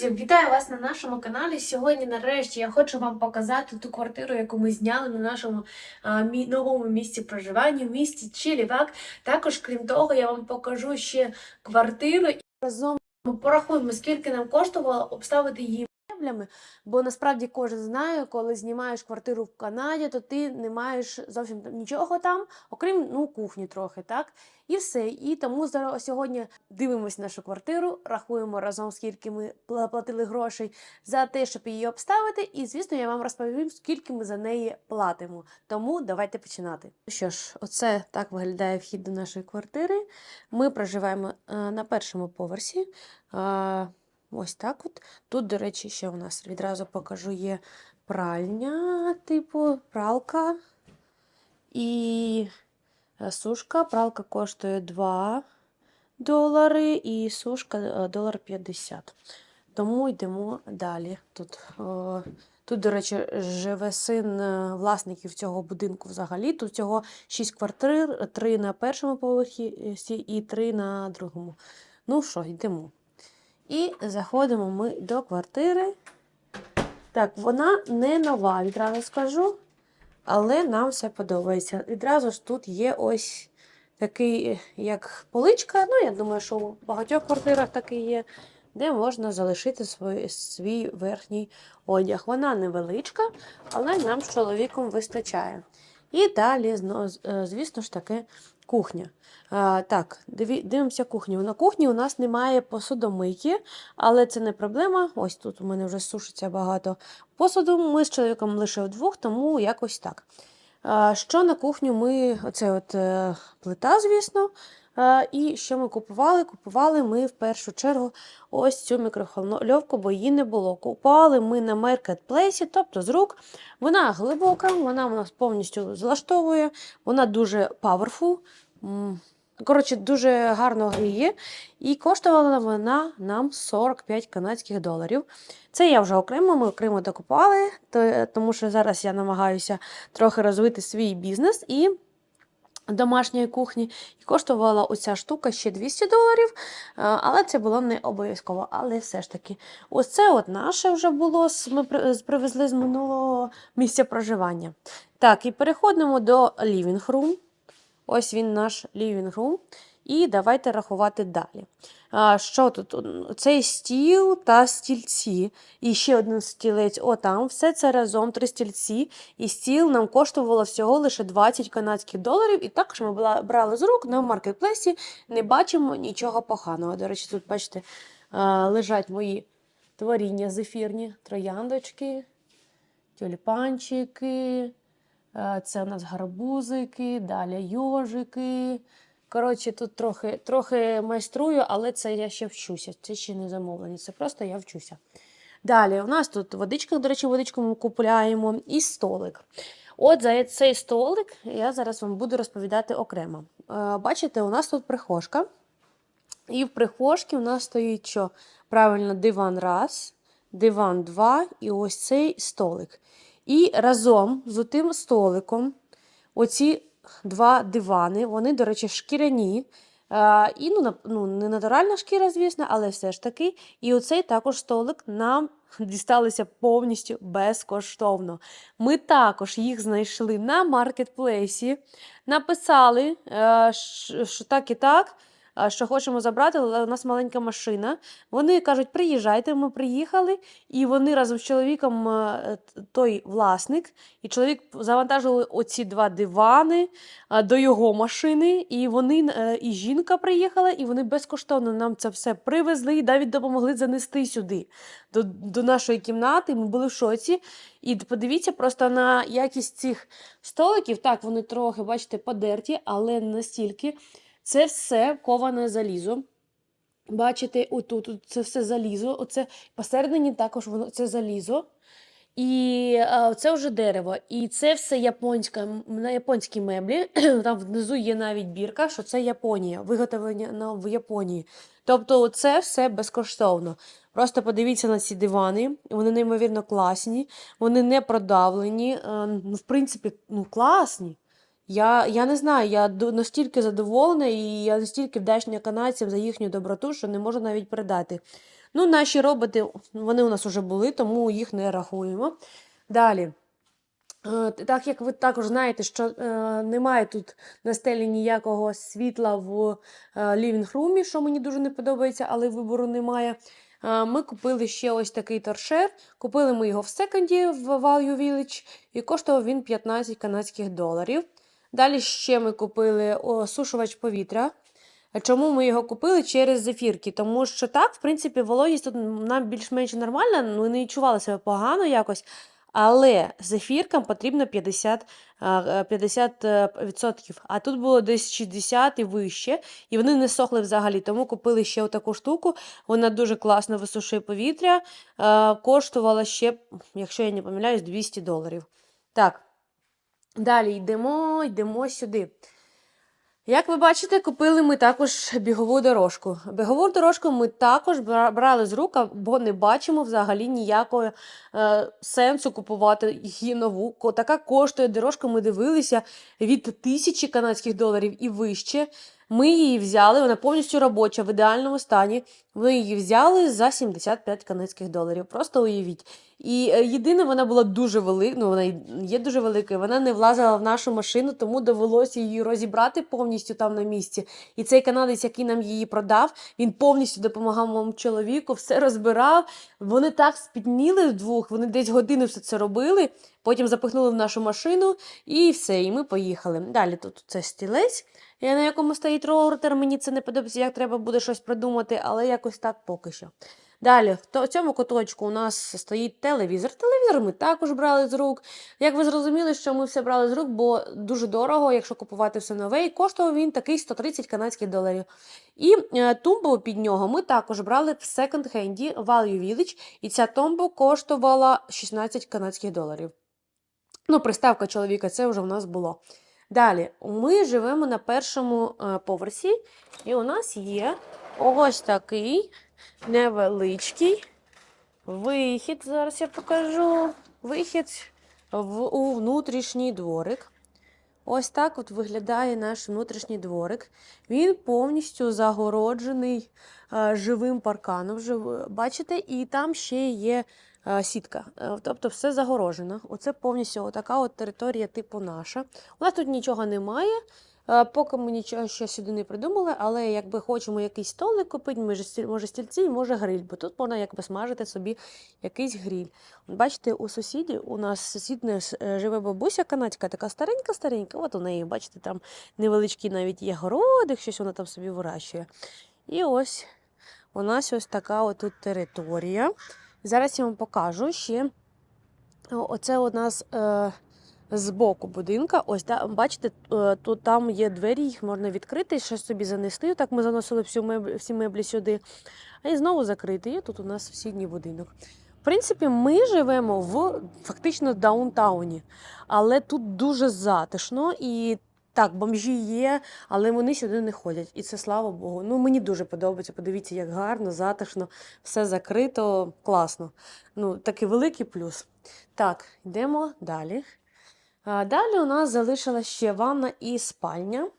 Друзі, вітаю вас на нашому каналі. Сьогодні, нарешті, я хочу вам показати ту квартиру, яку ми зняли на нашому а, мі- новому місці проживання, в місті Чилівак. Також, крім того, я вам покажу ще квартиру і разом ми порахуємо, скільки нам коштувало обставити її меблями. Бо насправді кожен знає, коли знімаєш квартиру в Канаді, то ти не маєш зовсім нічого там, окрім ну, кухні трохи, так? І все. І тому зараз сьогодні дивимось нашу квартиру, рахуємо разом, скільки ми пла- платили грошей за те, щоб її обставити. І, звісно, я вам розповім, скільки ми за неї платимо. Тому давайте починати. Що ж, оце так виглядає вхід до нашої квартири. Ми проживаємо е, на першому поверсі. Е, ось так от. Тут, до речі, ще у нас відразу покажу є пральня, типу пралка і е, сушка. Пралка коштує 2 долари і сушка е, долар 50. Тому йдемо далі. Тут, о, тут, до речі, живе син е, власників цього будинку взагалі. Тут всього 6 квартир, 3 на першому поверхі е, і 3 на другому. Ну що, йдемо. І заходимо ми до квартири. Так, вона не нова, відразу скажу, але нам все подобається. Відразу ж тут є ось такий, як поличка. Ну, я думаю, що у багатьох квартирах такий є, де можна залишити свій, свій верхній одяг. Вона невеличка, але нам з чоловіком вистачає. І далі, е, звісно ж таки, кухня. А, так, диві, дивимося кухню. На кухні у нас немає посудомийки, але це не проблема. Ось тут у мене вже сушиться багато посуду. Ми з чоловіком лише вдвох, тому якось так. А, Що на кухню ми, оце от е, плита, звісно. А, І що ми купували? Купували ми в першу чергу ось цю мікрохвильовку, бо її не було. Купували ми на маркетплейсі, тобто з рук. Вона глибока, вона у нас повністю злаштовує, вона дуже powerful. Коротше, дуже гарно гріє. І коштувала вона нам 45 канадських доларів. Це я вже окремо, ми окремо докупали, тому що зараз я намагаюся трохи розвити свій бізнес і домашньої кухні. І коштувала оця штука ще 200 доларів, але це було не обов'язково. Але все ж таки, ось це от наше вже було, ми привезли з минулого місця проживання. Так, і переходимо до living room. Ось він наш living room. І давайте рахувати далі. Що тут? Цей стіл та стільці. І ще один стілець отам. Все це разом три стільці. І стіл нам коштувало всього лише 20 канадських доларів. І також ми брали з рук на маркетплейсі. Не бачимо нічого поганого. До речі, тут, бачите, лежать мої творіння зефірні, трояндочки, тюльпанчики. Це у нас гарбузики, далі йожики. Коротше, тут трохи, трохи майструю, але це я ще вчуся. Це ще не замовлення, це просто я вчуся. Далі, у нас тут водичка, до речі, водичку ми купуємо, і столик. От за цей столик я зараз вам буду розповідати окремо. Е, Бачите, у нас тут прихожка. І в прихожці у нас стоїть що? Правильно, диван раз, диван два і ось цей столик. І разом з тим столиком оці два дивани, вони, до речі, шкіряні. І ну, ну, не натуральна шкіра, звісно, але все ж таки. І оцей також столик нам дісталися повністю безкоштовно. Ми також їх знайшли на маркетплейсі, написали, е, що так і так, е, що хочемо забрати, але у нас маленька машина. Вони кажуть, приїжджайте, ми приїхали, і вони разом з чоловіком, е, той власник, і чоловік завантажили оці два дивани до його машини, і вони е, і жінка приїхала, і вони безкоштовно нам це все привезли і навіть допомогли занести сюди, до, до нашої кімнати. Ми були в шоці. І подивіться просто на якість цих столиків. Так, вони трохи, бачите, подерті, але настільки. Це все коване залізо. Бачите, отут от це все залізо. Оце посередині також воно це залізо. І е, це вже дерево. І це все японська, на японські меблі. Там внизу є навіть бірка, що це Японія, виготовлення на, в Японії. Тобто, це все безкоштовно. Просто подивіться на ці дивани, вони неймовірно класні, вони не продавлені. е, Ну, в принципі, ну, класні. Я, я не знаю, я настільки задоволена і я настільки вдячна канадцям за їхню доброту, що не можу навіть передати. Ну, наші роботи, вони у нас вже були, тому їх не рахуємо. Далі. Е, Так як ви також знаєте, що е, немає тут на стелі ніякого світла в е, лівінг-румі, що мені дуже не подобається, але вибору немає. Е, Ми купили ще ось такий торшер. Купили ми його в секонді в Value Village, і коштував він 15 канадських доларів. Далі ще ми купили осушувач повітря. Чому ми його купили через зефірки? Тому що так, в принципі, вологість тут нам більш-менш нормальна, ну не відчували себе погано якось. Але зефіркам потрібно 50%, а, е, 50%, а тут було десь 60 і вище, і вони не сохли взагалі. Тому купили ще таку штуку. Вона дуже класно висушує повітря. е, Коштувала ще, якщо я не помиляюсь, 200 доларів. Так, далі йдемо, йдемо сюди. Як ви бачите, купили ми також бігову дорожку. Бігову дорожку ми також брали з рук, бо не бачимо взагалі ніякого е, сенсу купувати її нову. Така коштує дорожка, ми дивилися від тисячі канадських доларів і вище. Ми її взяли, вона повністю робоча, в ідеальному стані. Ми її взяли за 75 канадських доларів. Просто уявіть. І е, єдине, вона була дуже велика, ну вона є дуже великою, вона не влазила в нашу машину, тому довелося її розібрати повністю там на місці. І цей канадець, який нам її продав, він повністю допомагав моєму чоловіку, все розбирав. Вони так спітніли вдвох, вони десь годину все це робили, потім запихнули в нашу машину і все, і ми поїхали. Далі тут це стілець, на якому стоїть роутер. Мені це не подобається, як треба буде щось придумати, але якось так поки що. Далі, в цьому куточку у нас стоїть телевізор. Телевізор ми також брали з рук. Як ви зрозуміли, що ми все брали з рук, бо дуже дорого, якщо купувати все нове, і коштував він такий 130 канадських доларів. І е, тумбу під нього ми також брали в секонд-хенді Value Village, і ця тумба коштувала 16 канадських доларів. Ну, приставка чоловіка, це вже у нас було. Далі, ми живемо на першому е, поверсі, і у нас є ось такий невеличкий вихід. Зараз я покажу. Вихід в, у внутрішній дворик. Ось так от виглядає наш внутрішній дворик. Він повністю загороджений е, живим парканом. Ви бачите, і там ще є е, сітка. Е, тобто все загорожено. Оце повністю така от територія, типу наша. У нас тут нічого немає. Е, Поки ми нічого ще сюди не придумали, але якби хочемо якийсь столик купити, може, стіль- може стільці, може гриль, бо тут можна якби смажити собі якийсь гриль. Бачите, у сусідів, у нас сусідня с- е, живе бабуся канадська, така старенька-старенька. От у неї, бачите, там невеличкий навіть є городик, щось вона там собі вирощує. І ось у нас ось така отут територія. Зараз я вам покажу ще. Оце у нас е, з боку будинка. Ось та, бачите, е, тут там є двері, їх можна відкрити, щось собі занести. Так ми заносили всю меблі, всі меблі сюди. А і знову закрити. І тут у нас сусідній будинок. В принципі, ми живемо в фактично даунтауні, але тут дуже затишно і. Так, бомжі є, але вони сюди не ходять. І це слава Богу. Ну, мені дуже подобається. Подивіться, як гарно, затишно, все закрито, класно. Ну, такий великий плюс. Так, йдемо далі. Далі у нас залишилась ще ванна і спальня.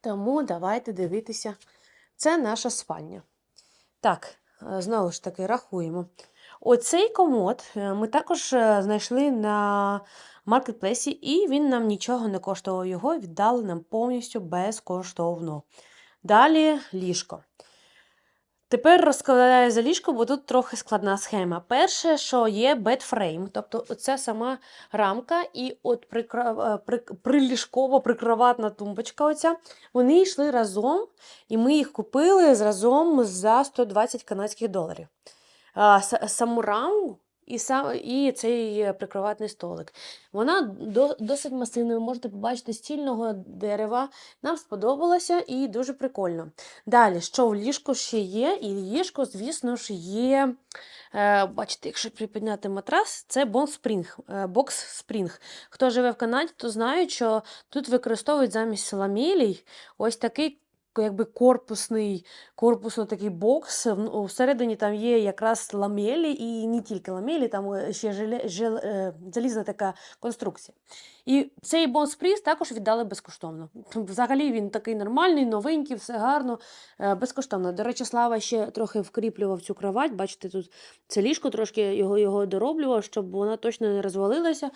Тому давайте дивитися. Це наша спальня. Так, е, знову ж таки, рахуємо. Оцей комод е, ми також е, знайшли на маркетплейсі, і він нам нічого не коштував. Його віддали нам повністю безкоштовно. Далі ліжко. Тепер розкладаю за ліжко, бо тут трохи складна схема. Перше, що є бедфрейм, тобто ця сама рамка і от прикра... е, при... приліжкова прикроватна тумбочка. Оця. Вони йшли разом, і ми їх купили разом за 120 канадських доларів. Саму раму і, сам... і цей прикроватний столик. Вона до... досить масивна, ви можете побачити стільного дерева. Нам сподобалося і дуже прикольно. Далі, що в ліжку ще є? І ліжко, звісно ж, є. Е, бачите, якщо припідняти матрас, це бокс спрінг. Е, бокс. Хто живе в Канаді, то знають, що тут використовують замість ламелій ось такий якби корпусний, корпусно такий бокс. Всередині там є якраз ламелі, і не тільки ламелі, там е, ще желе, жел, е, залізна така конструкція. І цей бонспріз також віддали безкоштовно. Взагалі він такий нормальний, новенький, все гарно, е, безкоштовно. До речі, Слава ще трохи вкріплював цю кровать. Бачите, тут це ліжко трошки його, його дороблював, щоб вона точно не розвалилася.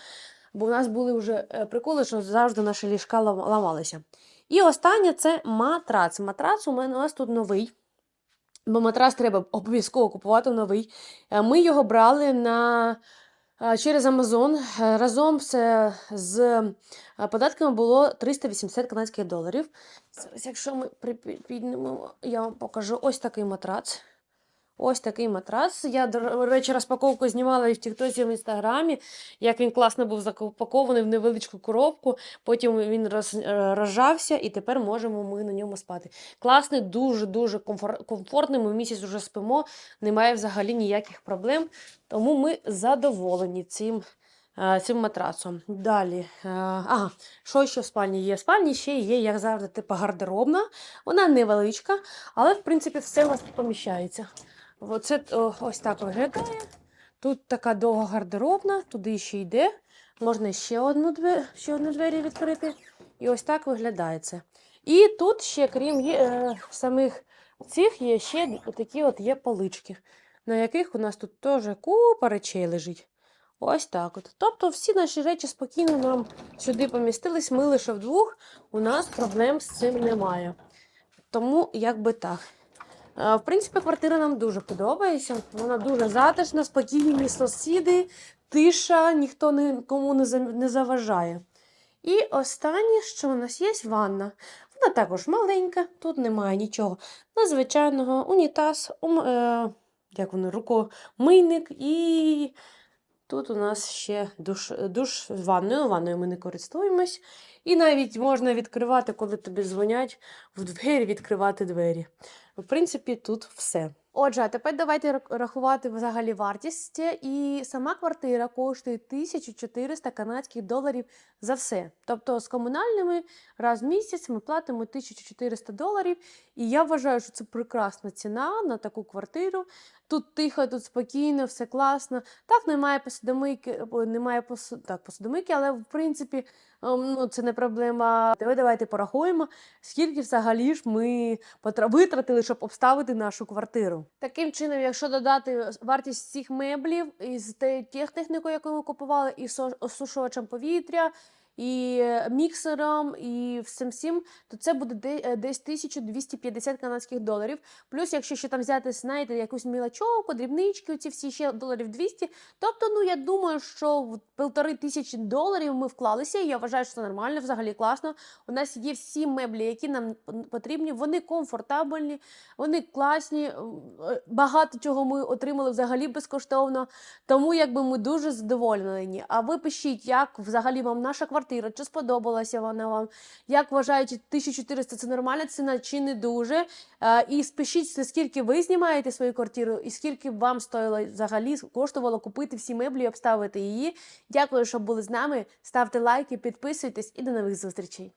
Бо в нас були вже приколи, що завжди наші ліжка ламалися. І останнє це матрац. Матрац у мене у нас тут новий. Бо матрас треба обов'язково купувати новий. Е, Ми його брали на, е, через Amazon. Е, Разом з е, податками було 380 канадських доларів. Зараз, якщо ми піднімемо, я вам покажу ось такий матрац. Ось такий матрас. Я, до речі, розпаковку знімала і в Тіктоці, і в Інстаграмі, як він класно був запакований в невеличку коробку. Потім він роз, е, розжався, і тепер можемо ми на ньому спати. Класний, дуже-дуже комфор, комфортний. Ми місяць вже спимо, немає взагалі ніяких проблем. Тому ми задоволені цим. е, Цим матрацом. Далі. е, Ага, що ще в спальні є? В спальні ще є, як завжди, типу гардеробна. Вона невеличка, але, в принципі, все у нас поміщається. Оце о, ось так виглядає. Тут така довга гардеробна, туди ще йде. Можна ще одну, двері, ще одну двері відкрити. І ось так виглядає це. І тут ще, крім є, е, самих цих, є ще такі от є полички, на яких у нас тут теж купа речей лежить. Ось так от. Тобто всі наші речі спокійно нам сюди помістились. Ми лише вдвох, у нас проблем з цим немає. Тому якби так. Е, В принципі, квартира нам дуже подобається. Вона дуже затишна, спокійні сусіди, тиша, ніхто нікому не заважає. І останнє, що у нас є, ванна. Вона також маленька, тут немає нічого надзвичайного. Унітаз, ум, е, як воно, рукомийник і тут у нас ще душ, душ з ванною. Ванною ми не користуємось. І навіть можна відкривати, коли тобі дзвонять, в двері відкривати двері. В принципі, тут все. Отже, а тепер давайте рахувати взагалі вартість. І сама квартира коштує 1400 канадських доларів за все. Тобто з комунальними раз в місяць ми платимо 1400 доларів. І я вважаю, що це прекрасна ціна на таку квартиру. Тут тихо, тут спокійно, все класно. Так, немає посудомийки, немає посу... так, посудомийки, але в принципі ну, це не проблема. Давай, давайте порахуємо, скільки взагалі ж ми витратили, щоб обставити нашу квартиру. Таким чином, якщо додати вартість цих меблів із тих технікою, яку ми купували, і осушувачем повітря, і е, міксером, і всім всім, то це буде де- е, десь 1250 канадських доларів. Плюс, якщо ще там взяти, знаєте, якусь мілочовку, дрібнички, оці всі ще доларів 200. Тобто, ну я думаю, що в півтори тисячі доларів ми вклалися, і я вважаю, що це нормально, взагалі класно. У нас є всі меблі, які нам потрібні. Вони комфортабельні, вони класні. е, Багато чого ми отримали взагалі безкоштовно. Тому якби ми дуже задоволені. А ви пишіть, як взагалі вам наша квартира, чи сподобалася вона вам, як вважаєте, 1400 це нормальна ціна чи не дуже. Е, І спишіть, скільки ви знімаєте свою квартиру, і скільки вам стоїло взагалі коштувало купити всі меблі і обставити її. Дякую, що були з нами. Ставте лайки, підписуйтесь і до нових зустрічей.